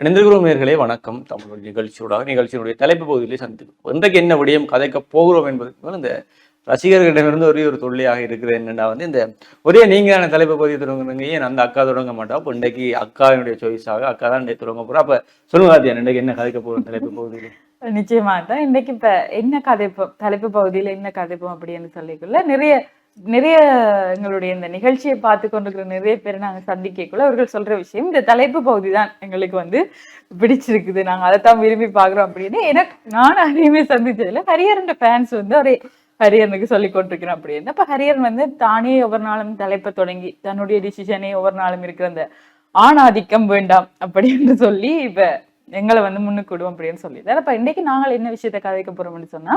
இணைந்திருக்கிறோம் நேர்களே வணக்கம். தமிழ் நிகழ்ச்சியோட நிகழ்ச்சியினுடைய தலைப்பு பகுதியிலே சந்திக்கும் இன்றைக்கு என்ன விடயம் கதைக்க போகிறோம் என்பதற்கு இந்த ரசிகர்களிடமிருந்து ஒரே ஒரு தொல்லையாக இருக்கிறது என்னென்னா வந்து இந்த ஒரே நீங்களான தலைப்பு பகுதியை தொடங்குறீங்க. ஏன் அந்த அக்கா தொடங்க மாட்டோம் அப்போ இன்றைக்கு அக்காவினுடைய சாய்ஸாக அக்கா தான் இன்றைக்கு தொடங்க போறா. அப்ப சொல்லுங்க ஆதியா இன்றைக்கு என்ன கதைக்க போகிறோம் தலைப்பு பகுதியில்? நிச்சயமா தான் இன்னைக்கு இப்ப என்ன கதைப்போம் தலைப்பு பகுதியில என்ன கதைப்போம் அப்படின்னு சொல்லிக்குள்ள நிறைய நிறைய எங்களுடைய இந்த நிகழ்ச்சியை பார்த்து கொண்டிருக்கிற நிறைய பேரை நாங்க சந்திக்கக்குள்ள அவர்கள் சொல்ற விஷயம் இந்த தலைப்பு பகுதி தான் எங்களுக்கு வந்து பிடிச்சிருக்குது. நாங்க அதைத்தான் விரும்பி பாக்குறோம் அப்படின்னு. எனக்கு நான் அதையுமே சந்திச்சதுல ஹரியரன் ஃபேன்ஸ் வந்து அவரே ஹரியனுக்கு சொல்லி கொண்டிருக்கிறோம் அப்படின்னு. அப்ப ஹரியன் வந்து தானே ஒவ்வொரு நாளும் தலைப்பை தொடங்கி தன்னுடைய டிசிஷனே ஒவ்வொரு நாளும் இருக்கிற அந்த ஆணாதிக்கம் வேண்டாம் அப்படின்னு சொல்லி இப்ப எங்களை வந்து முன்னுக்கு விடுவோம் அப்படின்னு சொல்லியிருந்தார். அப்ப இன்னைக்கு நாங்கள் என்ன விஷயத்தை கதைக்க போறோம்னு சொன்னா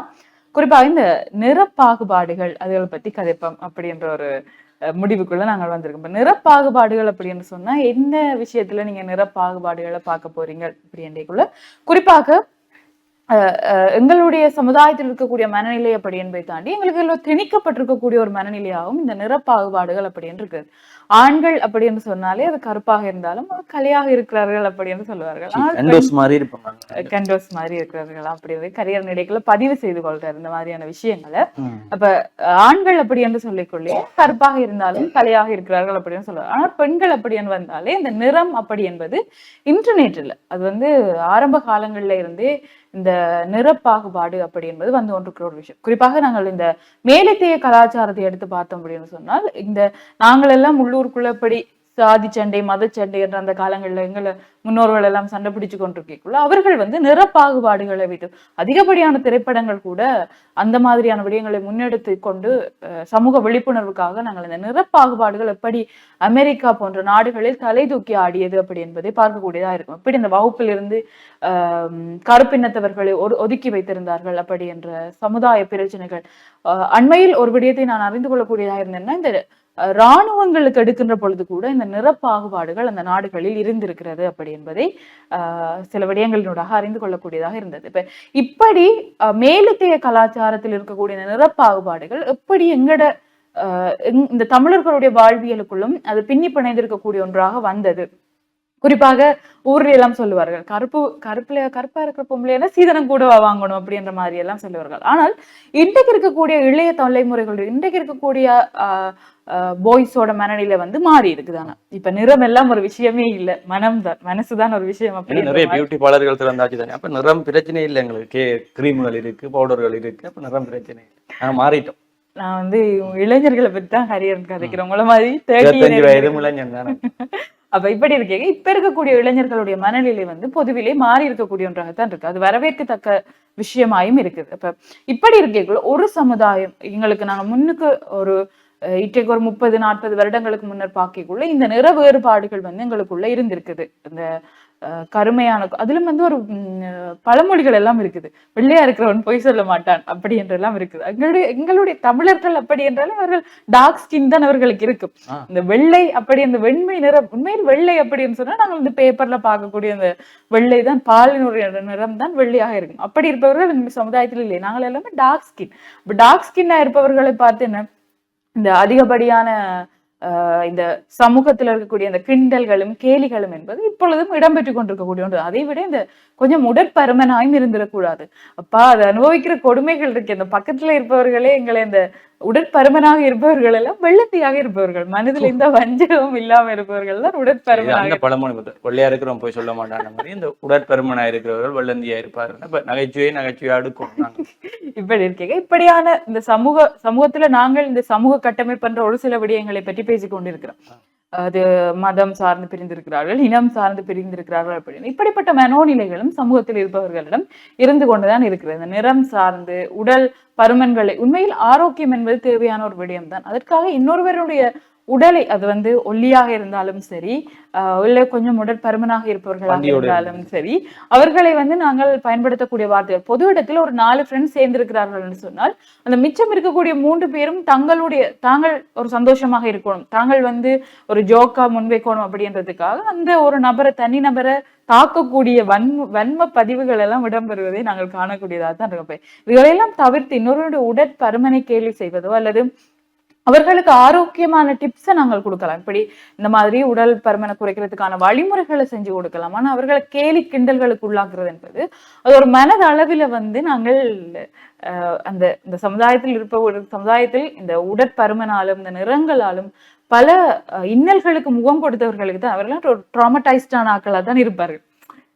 குறிப்பாக இந்த நிறப்பாகுபாடுகள் அதுகளை பத்தி கதைப்போம் அப்படின்ற ஒரு முடிவுக்குள்ள நாங்கள் வந்திருக்கோம். இப்ப நிறப்பாகுபாடுகள் அப்படின்னு சொன்னா என்ன விஷயத்துல நீங்க நிறப்பாகுபாடுகளை பார்க்க போறீங்க அப்படின்றக்குள்ள குறிப்பாக அஹ், எங்களுடைய சமுதாயத்தில் இருக்கக்கூடிய மனநிலை அப்படி என்பதை தாண்டி எங்களுக்கு திணிக்கப்பட்டிருக்கக்கூடிய ஒரு மனநிலையாகவும் இந்த நிறப்பாகுபாடுகள் அப்படின்னு இருக்குது ஆண்கள் அப்படின்னு சொன்னாலே அது கருப்பாக இருந்தாலும் கலையாக இருக்கிறார்கள் அப்படின்னு சொல்லுவார்கள். எண்டோஸ் மாதிரி இருப்பாங்க. கண்டோஸ் மாதிரி இருக்கிறார்கள் அப்படி கரியர் நிலைக்குள்ள பதிவு செய்து கொள்றாரு இந்த மாதிரியான விஷயங்களை. அப்ப ஆண்கள் அப்படி என்று சொல்லிக்கொள்ளே கருப்பாக இருந்தாலும் கலையாக இருக்கிறார்கள் அப்படின்னு சொல்லுவாங்க ஆனால் பெண்கள் அப்படி என்று வந்தாலே இந்த நிறம் அப்படி என்பது இன்டர்நெட் இல்ல. அது வந்து ஆரம்ப காலங்கள்ல இருந்தே இந்த நிறப்பாகுபாடு அப்படி என்பது வந்து கொண்டிருக்கிற ஒரு விஷயம். குறிப்பாக நாங்கள் இந்த மேலத்தைய கலாச்சாரத்தை எடுத்து பார்த்தோம் அப்படின்னு சொன்னால் இந்த நாங்கள் எல்லாம் உள்ளூருக்குள்ளப்படி சாதி சண்டை மத சண்டை என்ற அந்த காலங்களில் எங்களை முன்னோர்கள் எல்லாம் சண்டை பிடிச்சு கொண்டிருக்கக்குள்ள அவர்கள் வந்து நிறப்பாகுபாடுகளை விட்டு அதிகப்படியான திரைப்படங்கள் கூட அந்த மாதிரியான விடயங்களை முன்னெடுத்து கொண்டு சமூக விழிப்புணர்வுக்காக நாங்கள் இந்த நிறப்பாகுபாடுகள் எப்படி அமெரிக்கா போன்ற நாடுகளில் தலை தூக்கி ஆடியது அப்படி என்பதை பார்க்கக்கூடியதாக இருக்கும். இப்படி இந்த வகுப்பிலிருந்து ஆஹ் கருப்பினத்தவர்களை ஒரு ஒதுக்கி வைத்திருந்தார்கள் அப்படி என்ற சமுதாய பிரச்சனைகள். அண்மையில் ஒரு விடயத்தை நான் அறிந்து கொள்ளக்கூடியதாக இருந்தேன்னா இந்த இராணுவங்களுக்கு எடுக்கின்ற பொழுது கூட இந்த நிறப்பாகுபாடுகள் அந்த நாடுகளில் இருந்திருக்கிறது அப்படி என்பதை ஆஹ் சில விடயங்களினூடாக அறிந்து கொள்ளக்கூடியதாக இருந்தது. இப்ப இப்படி அஹ், மேலத்தைய கலாச்சாரத்தில் இருக்கக்கூடிய இந்த நிறப்பாகுபாடுகள் எப்படி எங்கட இந்த தமிழர்களுடைய வாழ்வியலுக்குள்ளும் அது பின்னி பிணைந்திருக்கக்கூடிய ஒன்றாக வந்தது. குறிப்பாக ஊர்ல எல்லாம் சொல்லுவார்கள் கருப்பு கருப்புல கருப்பா இருக்கிற பொம்பளைனா சீதனம் கூடவா வாங்கணும்? அப்படின்ற மாதிரி எல்லாம் சொல்லுவார்கள். ஆனால் இன்றைக்கு இருக்கக்கூடிய இளைய தலைமுறைகள் இன்றைக்கு இருக்கக்கூடிய பாய்ஸோட மனநிலை வந்து மாறி இருக்குதானா? இப்ப நிறம் எல்லாம் ஒரு விஷயமே இல்ல. மனம் தான் மனசுதான் ஒரு விஷயம் அப்படி நிறைய பியூட்டி பார்லர்கள் திறந்தாச்சு தானே. அப்ப நிறம் பிரச்சனை இல்லை எங்களுக்கு. கிரீம்கள் இருக்கு பவுடர்கள் இருக்கு. அப்ப நிறம் பிரச்சனை இல்லை. மாறிட்டோம். நான் வந்து இளைஞர்களை பத்தி தான் ஹரியன் கதைக்கிறேன். உங்கள மாதிரி இருபத்தஞ்சு வயது தேர்ட்டி இளைஞன் தானே. அப்ப இப்படி இருக்கீங்க இப்ப இருக்கக்கூடிய இளைஞர்களுடைய மனநிலை வந்து பொதுவிலே மாறி இருக்கக்கூடிய ஒன்றாகத்தான் இருக்கு. அது வரவேற்கத்தக்க விஷயமாயும் இருக்குது. அப்ப இப்படி இருக்கக்குள்ள ஒரு சமுதாயம் எங்களுக்கு நாங்க முன்னுக்கு ஒரு இட்டைக்கு இன்றைக்கு ஒரு முப்பது நாற்பது வருடங்களுக்கு முன்னர் பார்க்கக்குள்ள இந்த நிற வேறுபாடுகள் வந்து எங்களுக்குள்ள இருந்திருக்குது. இந்த கருமையான அதிலும் வந்து ஒரு பழமொழிகள் எல்லாம் இருக்குது. வெள்ளையா இருக்கிறவன் பொய் சொல்ல மாட்டான் அப்படி என்றெல்லாம் இருக்குது. எங்களுடைய எங்களுடைய தமிழர்கள் அப்படி என்றாலும் அவர்கள் டார்க் ஸ்கின் தான் அவர்களுக்கு இருக்கும். இந்த வெள்ளை அப்படி அந்த வெண்மை நிறம் உண்மையில் வெள்ளை அப்படின்னு சொன்னா நாங்கள் வந்து பேப்பர்ல பார்க்கக்கூடிய அந்த வெள்ளை தான் பாலினுடைய நிறம் தான் வெள்ளையாக இருக்கும். அப்படி இருப்பவர்கள் இந்த சமுதாயத்தில் இல்லை. நாங்கள் எல்லாமே டார்க் ஸ்கின் டார்க் ஸ்கின்னா இருப்பவர்களை பார்த்து என்ன? இந்த அதிகப்படியான இந்த சமூகத்துல இருக்கக்கூடிய அந்த கிண்டல்களும் கேலிகளும் என்பது இப்பொழுதும் இடம்பெற்று கொண்டிருக்கக்கூடிய ஒன்று. அதை விட இந்த கொஞ்சம் உடற்பருமனாயும் இருந்திடக்கூடாது. அப்பா அதை அனுபவிக்கிற கொடுமைகள் இருக்கு. இந்த பக்கத்துல இருப்பவர்களே எங்களை இந்த உடற்பருமனாக இருப்பவர்கள் எல்லாம் வெள்ளத்தியாக இருப்பவர்கள். மனதில் எந்த வஞ்சகமும் இல்லாம இருப்பவர்கள் தான் உடற்பருமனாக அந்த பழமொழி வெள்ளையா இருக்கிறவன் போய் சொல்ல மாட்டான் மாதிரி இந்த உடற்பெருமனா இருக்கிறவர்கள் வெள்ளந்தியா இருப்பாரு இப்ப நகைச்சுவை நகைச்சுவையா அடுக்கும் இப்படி இருக்கீங்க. இப்படியான இந்த சமூக சமூகத்துல நாங்கள் இந்த சமூக கட்டமைப்புன்ற ஒரு சில விடயங்களை பற்றி பேசிக் கொண்டிருக்கிறோம் அது மதம் சார்ந்து பிரிந்திருக்கிறார்கள் இனம் சார்ந்து பிரிந்திருக்கிறார்கள் அப்படின்னு. இப்படிப்பட்ட மனோநிலைகளும் சமூகத்தில் இருப்பவர்களிடம் இருந்து கொண்டுதான் இருக்கிறது. இந்த நிறம் சார்ந்து உடல் பருமன்களை உண்மையில் ஆரோக்கியம் என்பது தேவையான ஒரு விடயம் தான் அதற்காக இன்னொருவருடைய உடலை அது வந்து ஒல்லியாக இருந்தாலும் சரி இல்லை கொஞ்சம் உடற்பருமனாக இருப்பவர்களாக இருந்தாலும் சரி அவர்களை வந்து நாங்கள் பயன்படுத்தக்கூடிய வார்த்தைகள். பொது இடத்துல ஒரு நாலு ஃப்ரெண்ட்ஸ் சேர்ந்திருக்கிறார்கள் சொன்னால் அந்த மிச்சம் இருக்கக்கூடிய மூன்று பேரும் தங்களுடைய தாங்கள் ஒரு சந்தோஷமாக இருக்கணும். தாங்கள் வந்து ஒரு ஜோக்கா முன்வைக்கணும் அப்படின்றதுக்காக அந்த ஒரு நபரை தனி நபரை தாக்கக்கூடிய வன்ம வன்ம பதிவுகள் எல்லாம் இடம்பெறுவதை நாங்கள் காணக்கூடியதாக தான் இருக்கும். இதுகளெல்லாம் தவிர்த்து இன்னொருவருடைய உடற்பருமனை கேலி செய்வதோ அல்லது அவர்களுக்கு ஆரோக்கியமான டிப்ஸை நாங்கள் கொடுக்கலாம். இப்படி இந்த மாதிரி உடல் பருமனை குறைக்கிறதுக்கான வழிமுறைகளை செஞ்சு கொடுக்கலாம். ஆனால் அவர்களை கேலி கிண்டல்களுக்கு உள்ளாக்குறது என்பது அது ஒரு மனத அளவில் வந்து நாங்கள் அஹ், அந்த இந்த சமுதாயத்தில் இருப்ப ஒரு சமுதாயத்தில் இந்த உடற்பருமனாலும் இந்த நிறங்களாலும் பல இன்னல்களுக்கு முகம் கொடுத்தவர்களுக்கு தான் அவர்கள் ஒரு ட்ராமடைஸ்டான ஆக்களாக தான் இருப்பார்கள்.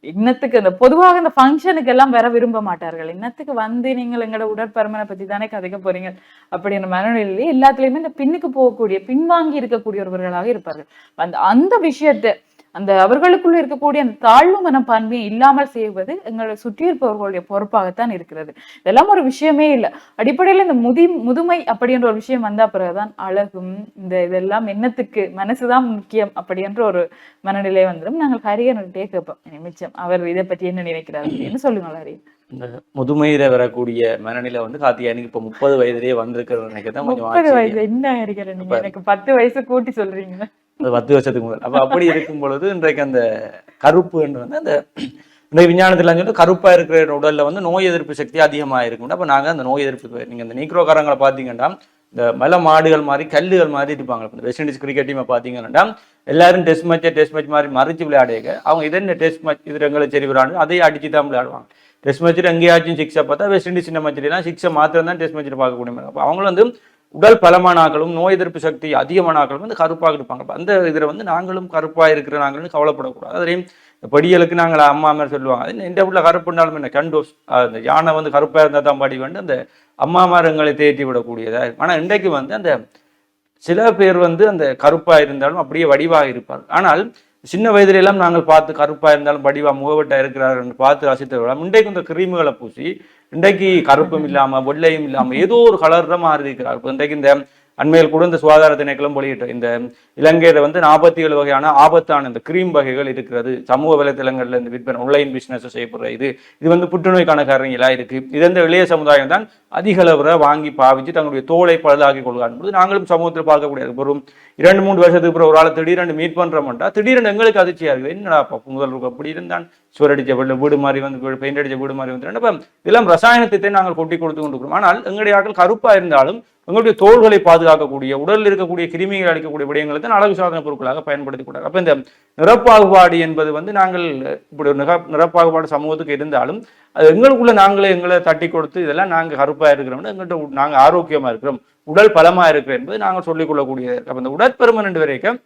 இன்னத்துக்கு இந்த பொதுவாக இந்த ஃபங்க்ஷனுக்கு எல்லாம் வர விரும்ப மாட்டார்கள். இன்னத்துக்கு வந்து நீங்கள் எங்களோட உடற்பருமனை பத்தி தானே கதைக்க போறீங்க அப்படின்ற மனநிலையிலே எல்லாத்துலயுமே இந்த பின்னுக்கு போகக்கூடிய பின்வாங்கி இருக்கக்கூடியவர்களாக இருப்பார்கள். அந்த அந்த விஷயத்தை அந்த அவர்களுக்குள்ள இருக்கக்கூடிய அந்த தாழ்வு மனப்பான்மையை இல்லாமல் செய்வது எங்களை சுற்றி இருப்பவர்களுடைய பொறுப்பாகத்தான் இருக்கிறது. இதெல்லாம் ஒரு விஷயமே இல்லை. அடிப்படையில் இந்த முதி முதுமை அப்படின்ற ஒரு விஷயம் வந்த பிறகுதான் அழகும் இந்த இதெல்லாம் என்னத்துக்கு மனசுதான் முக்கியம் அப்படின்ற ஒரு மனநிலை வந்துடும் நாங்கள் ஹரியர்கிட்டே கேட்போம். இனி மிச்சம் அவர் இதை பற்றி என்ன நினைக்கிறார் அப்படின்னு சொல்லுங்கள் ஹரி. இந்த முதுமையில வரக்கூடிய மனநிலை வந்து கார்த்திகாயனுக்கு இப்ப முப்பது வயதிலேயே வந்திருக்கிறது கொஞ்சம் முப்பது. வயசு என்ன நீங்க எனக்கு பத்து வயசு கூட்டி சொல்றீங்க. அது பத்து வருஷத்துக்கு முதல். அப்ப அப்படி இருக்கும் பொழுது இன்றைக்கு அந்த கருப்பு என்று வந்து அந்த இன்றைக்கு விஞ்ஞானத்துல சொல்லி கருப்பா இருக்கிற உடல்ல வந்து நோய் எதிர்ப்பு சக்தி அதிகமாக இருக்கும் அப்ப நாங்க அந்த நோய் எதிர்ப்பு நீங்க இந்த நீக்ரோகாரங்களை பார்த்தீங்கன்னா இந்த மலை மாடுகள் மாதிரி கல்லுகள் மாதிரி இருப்பாங்க. இந்த வெஸ்ட் இண்டீஸ் கிரிக்கெட் டீமை பார்த்தீங்கன்னா எல்லாரும் டெஸ்ட் மேட்சை டெஸ்ட் மேட்ச் மாதிரி மறைச்சு விளையாடுங்க அவங்க இதே இந்த டெஸ்ட் மேட்ச் இது எங்களை சரி விளையாடு அதையும் அடிச்சு தான் விளையாடுவாங்க. டெஸ்ட் மேட்ச்சில் எங்கேயாச்சும் சிக்ஸை பார்த்தா வெஸ்ட் இண்டீஸ் சின்ன மேட்ச்லாம் சிக்ஸை மாத்திரம் தான் டெஸ்ட் மேட்ச்சில் பார்க்கக்கூடிய அப்போ அவங்களும் வந்து உடல் பலமானாக்களும் நோய் எதிர்ப்பு சக்தி அதிகமானாக்களும் வந்து கருப்பாக இருப்பாங்க. அந்த இதில் வந்து நாங்களும் கருப்பாக இருக்கிற நாங்களும் கவலைப்படக்கூடாது. அதையும் படியலுக்கு நாங்கள் அம்மா மாதிரி சொல்லுவாங்க. அது இந்த உள்ள கருப்புனாலும் என்ன கண்டோஸ் அந்த யானை வந்து கருப்பாக இருந்தால் தான் படி வந்து அந்த அம்மா மரங்களை தேற்றி விடக்கூடியதாக இருக்கும். ஆனால் இன்றைக்கு வந்து அந்த சில பேர் வந்து அந்த கருப்பாக இருந்தாலும் அப்படியே வடிவாக இருப்பார் ஆனால் சின்ன வயதிலெல்லாம் நாங்கள் பார்த்து கருப்பாக இருந்தாலும் வடிவா முகவட்டா இருக்கிறார்கள் என்று பார்த்து ரசித்தவர்களாம் இன்றைக்கு இந்த கிரீம்களை பூசி இன்றைக்கு கருப்பும் இல்லாம வெள்ளையும் இல்லாம ஏதோ ஒரு கலர்ல மாறி இருக்கிறார் இப்போ இன்றைக்கு இந்த அண்மையில் கூட இந்த சுகாதார திணைக்களம் வெளியிட்டு இந்த இலங்கையில வந்து நாற்பத்தி ஏழு வகையான ஆபத்தான இந்த கிரீம் வகைகள் இருக்கிறது. சமூக வலைத்தளங்களில் இந்த விற்பனை ஆன்லைன் பிஸ்னஸ் செய்யப்படுற இது. இது வந்து புற்றுநோய்க்கான காரணிகளாக இருக்கு. இது இந்த இளைய சமுதாயம் தான் அதிக அளவுல வாங்கி பாவிச்சு தங்களுடைய தோலை பழுதாக்கி கொள்கிறான் போது நாங்களும் சமூகத்தில் பார்க்கக்கூடிய ஒரு இரண்டு மூணு வருஷத்துக்கு அப்புறம் ஒரு ஆளை திடீரென்று மீட் பண்றோம்ட்டா திடீரென்று எங்களுக்கு அதிர்ச்சியா இருக்குது. என்னடா முதல் முதல்வர் அப்படி இருந்தான்? சுவர் அடிச்ச வீடு வீடு மாதிரி வந்து பெயிண்ட் அடிச்ச வீடு மாதிரி வந்து இதெல்லாம் ரசாயனத்தை நாங்கள் கொட்டி கொடுத்து கொண்டு ஆனால் எங்களுடைய ஆட்கள் கருப்பா இருந்தாலும் உங்களுடைய தோள்களை பாதுகாக்கக்கூடிய உடலில் இருக்கக்கூடிய கிருமிகள் அளிக்கக்கூடிய விடயங்களை தான் அழகு சாதன பொருட்களாக பயன்படுத்திக் அப்போ இந்த நிறப்பாகுபாடு என்பது வந்து நாங்கள் இப்படி ஒரு நிற நிறப்பாகுபாடு சமூகத்துக்கு இருந்தாலும் அது எங்களுக்குள்ள நாங்களே எங்களை தட்டி கொடுத்து இதெல்லாம் நாங்கள் கருப்பாக இருக்கிறோம்னு எங்கள்கிட்ட நாங்கள் ஆரோக்கியமாக இருக்கிறோம் உடல் பலமாக இருக்கிறோம் என்பது நாங்கள் சொல்லிக்கொள்ளக்கூடியது அப்போ இந்த உடற்பருமன் என்று வரைக்கும்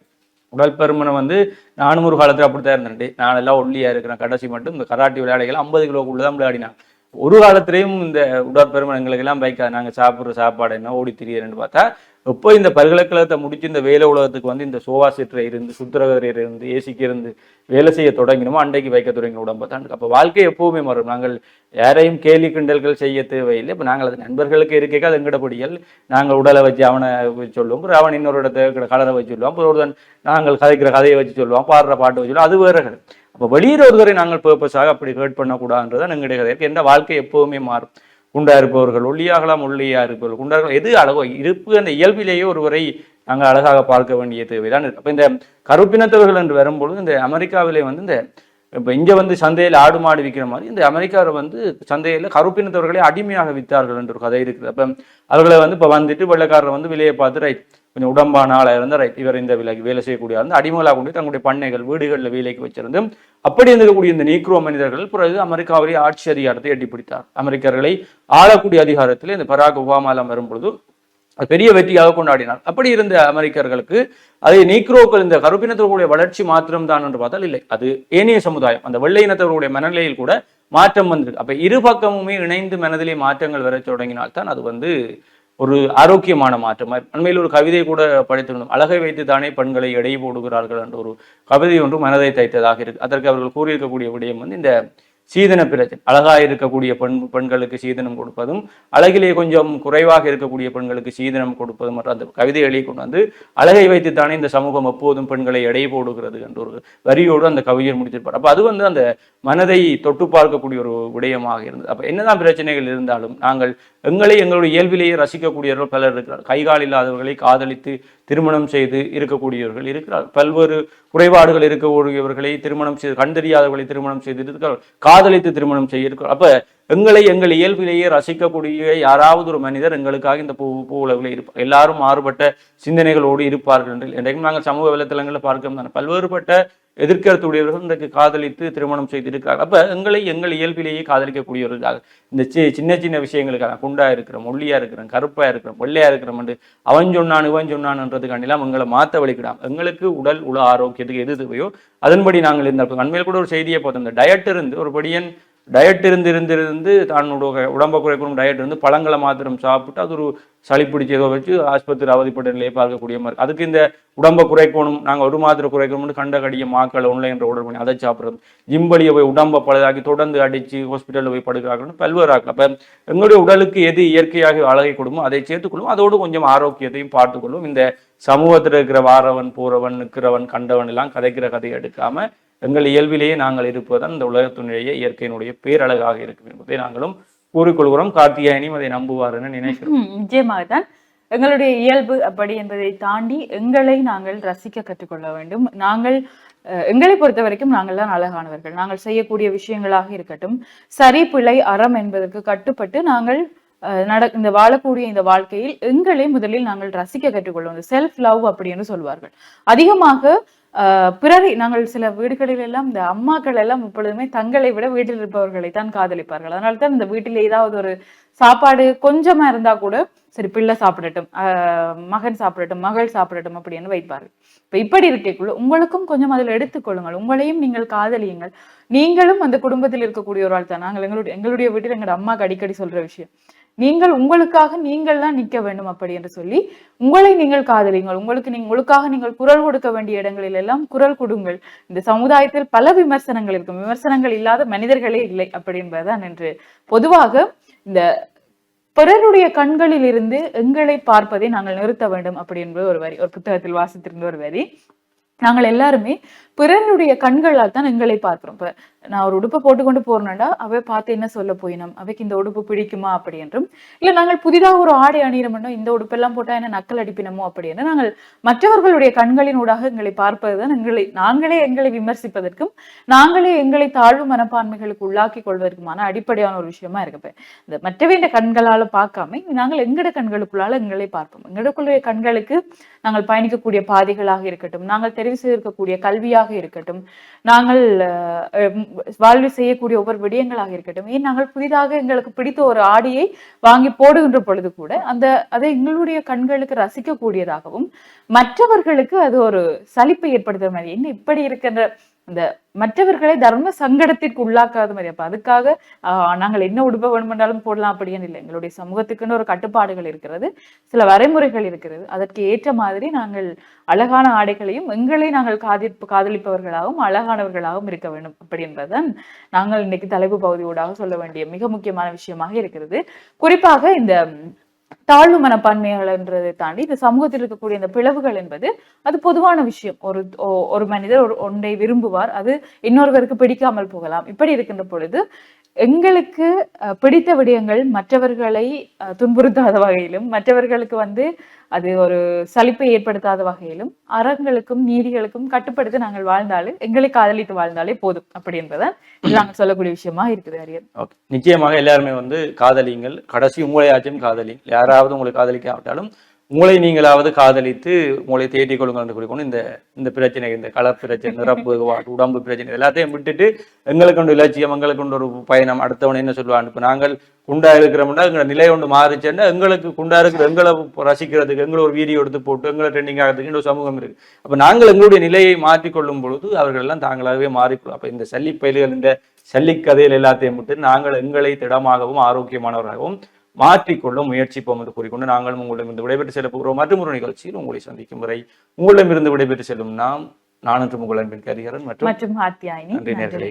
உடல் பருமனை வந்து நானும் ஒரு காலத்தில் அப்படித்தான் இருந்தேன். நான் எல்லாம் ஒல்லியாக இருக்கிறேன். கடைசி மட்டும் இந்த கராட்டி விளையாடைகள் ஐம்பது கிலோக்குள்ளே தான் விளையாடினான். ஒரு காலத்திலையும் இந்த உடற்பெருமனங்களுக்கு எல்லாம் பைக்காது நாங்கள் சாப்பிட்ற சாப்பாடு என்ன ஓடி திரியறேன்னு பார்த்தா எப்போ இந்த பல்கலைக்கழகத்தை முடிச்சு இந்த வேலை உலகத்துக்கு வந்து இந்த சோவா செட்டில் இருந்து சுத்திரகரையில் இருந்து ஏசிக்கு இருந்து வேலை செய்ய தொடங்கினோமோ அன்றைக்கு வைக்க தொடங்கின உடம்பு தான் அப்போ வாழ்க்கை எப்பவுமே மாறும். நாங்கள் யாரையும் கேலி கிண்டல்கள் செய்ய தேவையில்லை. இப்போ நாங்கள் அது நண்பர்களுக்கு இருக்க அது எங்கடப்படிகள் நாங்கள் உடலை வச்சு அவனை சொல்லுவோம். அப்புறம் அவன் இன்னொரு இடத்த கலரை வச்சு சொல்லுவான். அப்புறம் ஒருத்தன் நாங்கள் கதைக்கிற கதையை வச்சு சொல்லுவான். பாடுற பாட்டு வச்சு சொல்லுவோம் அது வேறு கதை. அப்போ வெளியில் ஒருவரை நாங்கள் பர்பஸாக அப்படி ஹேர்ட் பண்ணக்கூடாதுன்றதான் எங்களுடைய கதை. எந்த வாழ்க்கை எப்போவுமே மாறும். குண்டா இருப்பவர்கள் ஒல்லியாகலாம் ஒல்லியா இருப்பவர்கள் குண்டார்கள் எது அழகோ இருப்பு அந்த இயல்பிலேயே ஒருவரை நாங்கள் அழகாக பார்க்க வேண்டிய தேவைதான். இருக்கு. இந்த கருப்பினத்தவர்கள் என்று வரும்பொழுது இந்த அமெரிக்காவிலே வந்து இந்த இப்போ இங்கே வந்து சந்தையில் ஆடு மாடு விற்கிற மாதிரி இந்த அமெரிக்காவில் வந்து சந்தையில் கருப்பினத்தவர்களை அடிமையாக விற்றார்கள் என்ற ஒரு கதை இருக்குது. அப்போ அவர்களை வந்து இப்போ வந்துட்டு வெள்ளைக்காரரை வந்து விலையை பார்த்து ரைட் கொஞ்சம் உடம்பான ஆளாக ரைட் இவர் இந்த விலைக்கு வேலை செய்யக்கூடிய இருந்து அடிமலாக கொண்டு தங்களுடைய பண்ணைகள் வீடுகளில் வேலைக்கு வச்சிருந்து அப்படி இருந்திருக்கக்கூடிய இந்த நீக்ரோ மனிதர்கள் பிறகு அமெரிக்காவிலே ஆட்சி அதிகாரத்தை எட்டி பிடித்தார். அமெரிக்கர்களை ஆளக்கூடிய அதிகாரத்தில் இந்த பராக் ஒபாமாலாம் வரும்பொழுது அது பெரிய வெற்றியாக கொண்டாடினார். அப்படி இருந்த அமெரிக்கர்களுக்கு அதை நீக்ரோக்கள் இந்த கருப்பினத்தவர்களுடைய வளர்ச்சி மாத்திரம் தான் என்று பார்த்தால் இல்லை. அது ஏனைய சமுதாயம் அந்த வெள்ளை இனத்தவர்களுடைய மனநிலையில் கூட மாற்றம் வந்திருக்கு. அப்ப இரு பக்கமுமே இணைந்து மனதிலே மாற்றங்கள் வர தொடங்கினால்தான் அது வந்து ஒரு ஆரோக்கியமான மாற்றம். அண்மையில் ஒரு கவிதை கூட படித்திருந்தோம். அழகை வைத்து தானே பெண்களை எடை போடுகிறார்கள் என்ற ஒரு கவிதை ஒன்று மனதை தைத்ததாக இருக்கு. அதற்கு அவர்கள் கூறியிருக்கக்கூடிய விடயம் வந்து இந்த சீதன பிரச்சனை அழகா இருக்கக்கூடிய பெண் பெண்களுக்கு சீதனம் கொடுப்பதும் அழகிலே கொஞ்சம் குறைவாக இருக்கக்கூடிய பெண்களுக்கு சீதனம் கொடுப்பதும் மற்றும் அந்த கவிதை கொண்டு வந்து அழகை வைத்துத்தானே இந்த சமூகம் எப்போதும் பெண்களை எடை போடுகிறது என்ற ஒரு வரியோடு அந்த கவிஞர் முடித்திருப்பார். அப்போ அது வந்து அந்த மனதை தொட்டு பார்க்கக்கூடிய ஒரு விடயமாக இருந்தது. அப்போ என்னதான் பிரச்சனைகள் இருந்தாலும் நாங்கள் எங்களை எங்களுடைய இயல்பிலேயே ரசிக்கக்கூடியவர்கள் பலர் இருக்கிறார். கைகால் இல்லாதவர்களை காதலித்து திருமணம் செய்து இருக்கக்கூடியவர்கள் இருக்கிறார். பல்வேறு குறைபாடுகள் இருக்கக்கூடியவர்களை திருமணம் செய்து கண் தெரியாதவர்களை திருமணம் செய்து இருக்கிறார். காதலித்து திருமணம் செய்ய இருக்கிறார். அப்ப எங்களை எங்கள் இயல்பிலேயே ரசிக்கக்கூடிய யாராவது ஒரு மனிதர் எங்களுக்காக இந்த பூ பூ உலகில் இருப்பார் எல்லாரும் மாறுபட்ட சிந்தனைகளோடு இருப்பார்கள் என்று என்றைக்கும் நாங்கள் சமூக வலைத்தளங்களில் பார்க்கிறோம் தானே. பல்வேறுபட்ட எதிர்க்கருத்துடையவர்கள் இன்றைக்கு காதலித்து திருமணம் செய்திருக்கிறார்கள் அப்போ எங்களை எங்கள் இயல்பிலேயே காதலிக்கக்கூடியவர்களாக இந்த சி சின்ன சின்ன விஷயங்களுக்காக குண்டா இருக்கிறோம் ஒல்லியா இருக்கிறோம் கருப்பா இருக்கிறோம் வெள்ளையா இருக்கிறோம் என்று அவன் சொன்னான் இவன் சொன்னான்ன்றதுக்காண்டிலாம் எங்களை மாற்ற வலிக்கிடாம் எங்களுக்கு உடல் உள ஆரோக்கியத்துக்கு எது தேவையோ அதன்படி நாங்கள் இருந்தால் அண்மையில் கூட ஒரு செய்தியை பார்த்தோம். இந்த டயட் இருந்து ஒரு படியன் டயட் இருந்து இருந்து இருந்து தன்னோட உடம்பை குறைக்கணும் டயட் இருந்து பழங்களை மாத்திரம் சாப்பிட்டு அது ஒரு சளி பிடிச்சி ஏதோ வச்சு ஆஸ்பத்திரி அவதிப்பட்ட நிலையை பார்க்கக்கூடிய மாதிரி. அதுக்கு இந்த உடம்பை குறைக்கணும் நாங்கள் ஒரு மாத்திரை குறைக்கணும்னு கண்ட கடிய மாக்கள் ஒன்லைன் ஆர்டர் பண்ணி அதை சாப்பிட்றது. ஜிம்பலியை போய் உடம்பை பழுதாக்கி தொடர்ந்து அடித்து ஹாஸ்பிட்டலில் போய் படுக்கிறாங்கன்னு பல்வேறு ஆக்கலாம் அப்போ எங்களுடைய உடலுக்கு எது இயற்கையாக அழகை கொடுமோ அதை சேர்த்துக்கொள்ளும். அதோடு கொஞ்சம் ஆரோக்கியத்தையும் பார்த்துக்கொள்ளும். இந்த சமூகத்தில் இருக்கிற வாரவன் போறவன் நிற்கிறவன் கண்டவன் எல்லாம் கதைக்கிற கதையை எடுக்காமல் எங்கள் இயல்பிலேயே நாங்கள் இருப்பதுதான் இந்த உலகத்தினுடைய இயற்கையினுடைய பேரழகாக இருக்கும் என்பதை நாங்களும் கூறிக்கொள்கிறோம். கார்த்தியாயனியும் அதை நம்புவாருன்னு நினைக்கிறோம். நிச்சயமாகத்தான். எங்களுடைய இயல்பு அப்படி என்பதை தாண்டி எங்களை நாங்கள் ரசிக்க கற்றுக்கொள்ள வேண்டும். நாங்கள் அஹ், எங்களை பொறுத்த வரைக்கும் நாங்கள் தான் அழகானவர்கள். நாங்கள் செய்யக்கூடிய விஷயங்களாக இருக்கட்டும் சரி பிழை அறம் என்பதற்கு கட்டுப்பட்டு நாங்கள் அஹ், நட இந்த வாழக்கூடிய இந்த வாழ்க்கையில் எங்களை முதலில் நாங்கள் ரசிக்க கற்றுக்கொள்வோம். செல்ஃப் லவ் அப்படின்னு சொல்வார்கள். அதிகமாக பிறரை நாங்கள் சில வீடுகளில் எல்லாம் இந்த அம்மாக்கள் எல்லாம் எப்பொழுதுமே தங்களை விட வீட்டில் இருப்பவர்களை தான் காதலிப்பார்கள். அதனால தான் இந்த வீட்டில் ஏதாவது ஒரு சாப்பாடு கொஞ்சமா இருந்தா கூட சரி பிள்ளை சாப்பிடட்டும் மகன் சாப்பிடட்டும் மகள் சாப்பிடட்டும் அப்படின்னு வைப்பார்கள். இப்ப இப்படி இருக்கக்குள்ள உங்களுக்கும் கொஞ்சம் அதில் எடுத்துக்கொள்ளுங்கள் உங்களையும் நீங்கள் காதலியுங்கள். நீங்களும் அந்த குடும்பத்தில் இருக்கக்கூடிய ஒரு ஆள் தான் நாங்கள் எங்களுடைய எங்களுடைய வீட்டில் எங்களோட அம்மாக்கு அடிக்கடி சொல்ற விஷயம் நீங்கள் உங்களுக்காக நீங்கள் தான் நிற்க வேண்டும் அப்படி என்று சொல்லி உங்களை நீங்கள் காதலிங்கள் உங்களுக்கு நீங்க உங்களுக்காக நீங்கள் குரல் கொடுக்க வேண்டிய இடங்களில் எல்லாம் குரல் கொடுங்கள். இந்த சமுதாயத்தில் பல விமர்சனங்கள் இருக்கும். விமர்சனங்கள் இல்லாத மனிதர்களே இல்லை அப்படி என்பதுதான் என்று பொதுவாக இந்த பிறருடைய கண்களில் இருந்து எங்களை பார்ப்பதை நாங்கள் நிறுத்த வேண்டும் அப்படி என்பது ஒரு வரி ஒரு புத்தகத்தில் வாசித்திருந்த ஒரு வரி. நாங்கள் எல்லாருமே பிறருடைய கண்களால் தான் எங்களை பார்க்கிறோம். இப்ப நான் ஒரு உடுப்பை போட்டுக்கொண்டு போறேன்டா அவை பார்த்து என்ன சொல்ல போயினோம்? அவைக்கு இந்த உடுப்பு பிடிக்குமா அப்படி என்றும் இல்ல நாங்கள் புதிதாக ஒரு ஆடை அணியிறோம்னா இந்த உடுப்பெல்லாம் போட்டா என்ன நக்கல் அடிப்பினமோ? அப்படி என்று நாங்கள் மற்றவர்களுடைய கண்களின் ஊடாக எங்களை பார்ப்பதுதான் எங்களை நாங்களே எங்களை விமர்சிப்பதற்கும் நாங்களே எங்களை தாழ்வு மனப்பான்மைகளுக்கு உள்ளாக்கி கொள்வதற்குமான அடிப்படையான ஒரு விஷயமா இருக்கு. இந்த மற்றவையின் கண்களால பார்க்காம நாங்கள் எங்கட கண்களுக்குள்ளால எங்களை பார்ப்போம். எங்களுக்குள்ள கண்களுக்கு நாங்கள் பயணிக்கக்கூடிய பாதைகளாக இருக்கட்டும் நாங்கள் தெரிவு செய்திருக்கக்கூடிய கல்வியாக இருக்கட்டும் நாங்கள் வாழ்வு வாழ்வில் செய்யக்கூடிய ஒவ்வொரு விடயங்களாக இருக்கட்டும். ஏன் நாங்கள் புதிதாக எங்களுக்கு பிடித்த ஒரு ஆடியை வாங்கி போடுகின்ற பொழுது கூட அந்த அதை எங்களுடைய கண்களுக்கு ரசிக்கக்கூடியதாகவும் மற்றவர்களுக்கு அது ஒரு சலிப்பை ஏற்படுத்துற மாதிரி. என்ன இப்படி இருக்கின்ற இந்த மற்றவர்களை தர்ம சங்கடத்திற்கு உள்ளாக்காத மாதிரி. அப்ப அதுக்காக ஆஹ், நாங்கள் என்ன உடுப்ப வேணுமென்றாலும் போடலாம் அப்படின்னு இல்லை. எங்களுடைய சமூகத்துக்குன்னு ஒரு கட்டுப்பாடுகள் இருக்கிறது. சில வரைமுறைகள் இருக்கிறது. அதற்கு ஏற்ற மாதிரி நாங்கள் அழகான ஆடைகளையும் எங்களை நாங்கள் காதிப்பு காதலிப்பவர்களாகவும் அழகானவர்களாகவும் இருக்க வேண்டும் அப்படி நாங்கள் இன்னைக்கு தலைப்பு பகுதியோடாக சொல்ல வேண்டிய மிக முக்கியமான விஷயமாக இருக்கிறது. குறிப்பாக இந்த தாழ்வு மனப்பான்மைகள்ன்றதை தாண்டி இந்த சமூகத்தில் இருக்கக்கூடிய இந்த பிளவுகள் என்பது அது பொதுவான விஷயம். ஒரு ஒரு மனிதர் ஒரு ஒன்றை விரும்புவார். அது இன்னொருவருக்கு பிடிக்காமல் போகலாம். இப்படி இருக்கின்ற பொழுது எங்களுக்கு அஹ், பிடித்த விடயங்கள் மற்றவர்களை அஹ், துன்புறுத்தாத வகையிலும் மற்றவர்களுக்கு வந்து அது ஒரு சலிப்பை ஏற்படுத்தாத வகையிலும் அறங்களுக்கும் நீதிகளுக்கும் கட்டுப்படுத்தி நாங்கள் வாழ்ந்தாலும் எங்களை காதலித்து வாழ்ந்தாலே போதும் அப்படி என்பதை நாங்கள் சொல்லக்கூடிய விஷயமா இருக்குது அரியர் ஓகே. நிச்சயமாக எல்லாருமே வந்து காதலிங்கள் கடைசி உங்களையாச்சும் காதலி. யாராவது உங்களை காதலிக்காவிட்டாலும் உங்களை நீங்களாவது காதலித்து உங்களை தேடிக் கொள்ளுங்கள் என்று குறிக்கணும் இந்த இந்த பிரச்சனை இந்த கலர் பிரச்சனை நிரப்பு உடம்பு பிரச்சனை எல்லாத்தையும் விட்டுட்டு எங்களுக்கு கொண்டு இலட்சியம் எங்களுக்கு கொண்டு ஒரு பயணம் அடுத்தவன் என்ன சொல்லுவான் இப்போ நாங்கள் குண்டா இருக்கிறோம்னா எங்களோட நிலை ஒன்று மாறிச்சேன்னா எங்களுக்கு குண்டா இருக்கிற எங்களை ரசிக்கிறதுக்கு எங்களை ஒரு வீடியோ எடுத்து போட்டு எங்களை ட்ரெண்டிங் ஆகிறதுக்கு ஒரு சமூகம் இருக்கு. அப்போ நாங்கள் எங்களுடைய நிலையை மாற்றிக்கொள்ளும் பொழுது அவர்கள் எல்லாம் தாங்களாகவே மாறிக்கொள்ளும். அப்போ இந்த சல்லி பயில்கள் இந்த சல்லிக்கதையில் எல்லாத்தையும் விட்டு நாங்கள் எங்களை திடமாகவும் ஆரோக்கியமானவராகவும் மாற்றிக்கொள்ள முயற்சிப்போம் என்று கூறிக்கொண்டு நாங்களும் உங்களிடமிருந்து விடைபெற்று செல்ல போகிறோம். மற்றும் ஒரு நிகழ்ச்சியில் உங்களை சந்திக்கும் வரை உங்களிடமிருந்து விடைபெற்று செல்லும் நாம் நான் என்று உங்கள் அன்பின் கரிகரன் மற்றும் நன்றி நேர்களே.